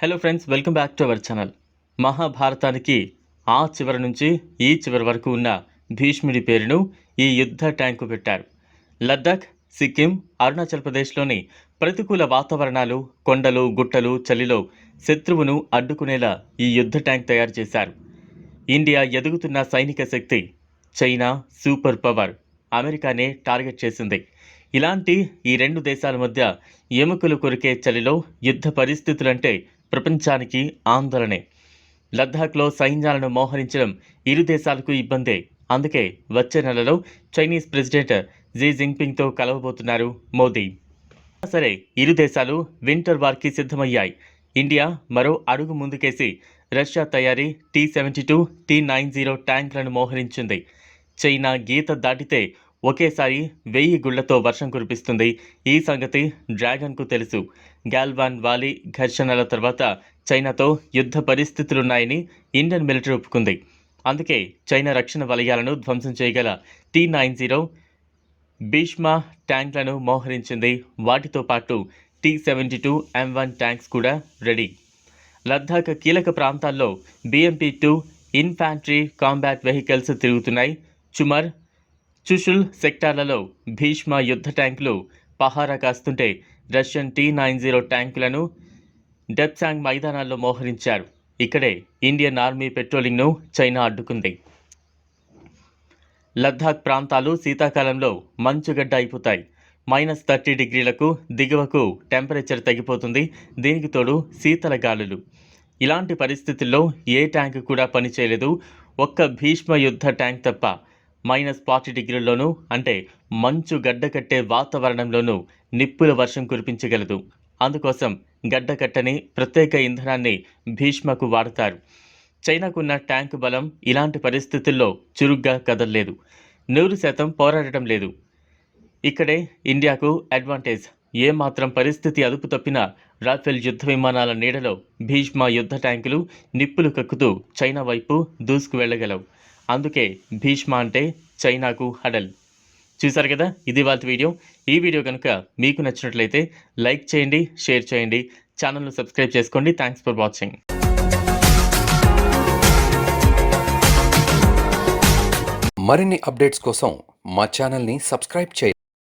Hello friends welcome back to our channel మహాభారతానికి ఆ చివరి నుంచి ఈ చివరి వరకు ఉన్న భీష్ముడి పేరును ఈ యుద్ధ ట్యాంకు పెట్టారు. లద్దాఖ్ సిక్కిం అరుణాచల్ ప్రదేశ్లోని ప్రతికూల వాతావరణాలు కొండలు గుట్టలు చలిలో శత్రువును అడ్డుకునేలా ఈ యుద్ధ ట్యాంక్ తయారు చేశారు. ఇండియా ఎదుగుతున్న సైనిక శక్తి చైనా సూపర్ పవర్ అమెరికానే టార్గెట్ చేసింది. ఇలాంటి ఈ రెండు దేశాల మధ్య ఎముకలు కొరికే చలిలో యుద్ధ పరిస్థితులంటే ప్రపంచానికి ఆందోళనే. లద్దాఖ్లో సైన్యాలను మోహరించడం ఇరు దేశాలకు ఇబ్బందే. అందుకే వచ్చే నెలలో చైనీస్ ప్రెసిడెంట్ జీ జింగ్పింగ్తో కలవబోతున్నారు మోదీ. సరే ఇరు దేశాలు వింటర్ వార్కి సిద్ధమయ్యాయి. ఇండియా మరో అడుగు ముందుకేసి రష్యా తయారీ T seventy two T nine zero ట్యాంకులను మోహరించింది. చైనా గీత దాటితే ఒకేసారి వెయ్యి గుళ్ళతో వర్షం కురిపిస్తుంది. ఈ సంగతి డ్రాగన్కు తెలుసు. గాల్వాన్ వాలీ ఘర్షణల తర్వాత చైనాతో యుద్ధ పరిస్థితులున్నాయని ఇండియన్ మిలిటరీ ఒప్పుకుంది. అందుకే చైనా రక్షణ వలయాలను ధ్వంసం చేయగల టీ నైన్ జీరో భీష్మ ట్యాంక్లను మోహరించింది. వాటితో పాటు T seventy two M one tanks కూడా రెడీ. లద్దాఖ్ కీలక ప్రాంతాల్లో BMP two infantry combat vehicles తిరుగుతున్నాయి. చుమర్ చుషుల్ సెక్టార్లలో భీష్మ యుద్ధ ట్యాంకులు పహారా కాస్తుంటే రష్యన్ టీ నైన్ జీరో ట్యాంకులను డెప్సాంగ్ మైదానాల్లో మోహరించారు. ఇక్కడే ఇండియన్ ఆర్మీ పెట్రోలింగ్ను చైనా అడ్డుకుంది. లద్దాఖ్ ప్రాంతాలు శీతాకాలంలో మంచుగడ్డ అయిపోతాయి. మైనస్ థర్టీ డిగ్రీలకు దిగువకు టెంపరేచర్ తగ్గిపోతుంది దీనికి తోడు శీతల గాలులు. ఇలాంటి పరిస్థితుల్లో ఏ ట్యాంక్ కూడా పనిచేయలేదు. ఒక్క భీష్మ యుద్ధ ట్యాంక్ తప్ప మైనస్ ఫార్టీ డిగ్రీల్లోనూ అంటే మంచు గడ్డ కట్టే వాతావరణంలోనూ నిప్పుల వర్షం కురిపించగలదు. అందుకోసం గడ్డకట్టని ప్రత్యేక ఇంధనాన్ని భీష్మకు వాడతారు. చైనాకున్న ట్యాంక్ బలం ఇలాంటి పరిస్థితుల్లో చురుగ్గా కదలలేదు. నూరు శాతం పోరాడటం లేదు. ఇక్కడే ఇండియాకు అడ్వాంటేజ్. ఏమాత్రం పరిస్థితి అదుపు తప్పినా రాఫెల్ యుద్ధ విమానాల నీడలో భీష్మ యుద్ధ ట్యాంకులు నిప్పులు కక్కుతూ చైనా వైపు దూసుకు వెళ్ళగలవు అందుకే భీష్మ అంటే చైనాకు హడల్. చూసారు కదా? ఇది వాళ్ళ వీడియో. ఈ వీడియో కనుక మీకు నచ్చినట్లయితే లైక్ చేయండి షేర్ చేయండి ఛానల్ను సబ్స్క్రైబ్ చేసుకోండి. థ్యాంక్స్ ఫర్ వాచింగ్ మరిన్ని అప్డేట్స్ కోసం మా ఛానల్ని సబ్స్క్రైబ్ చేయండి.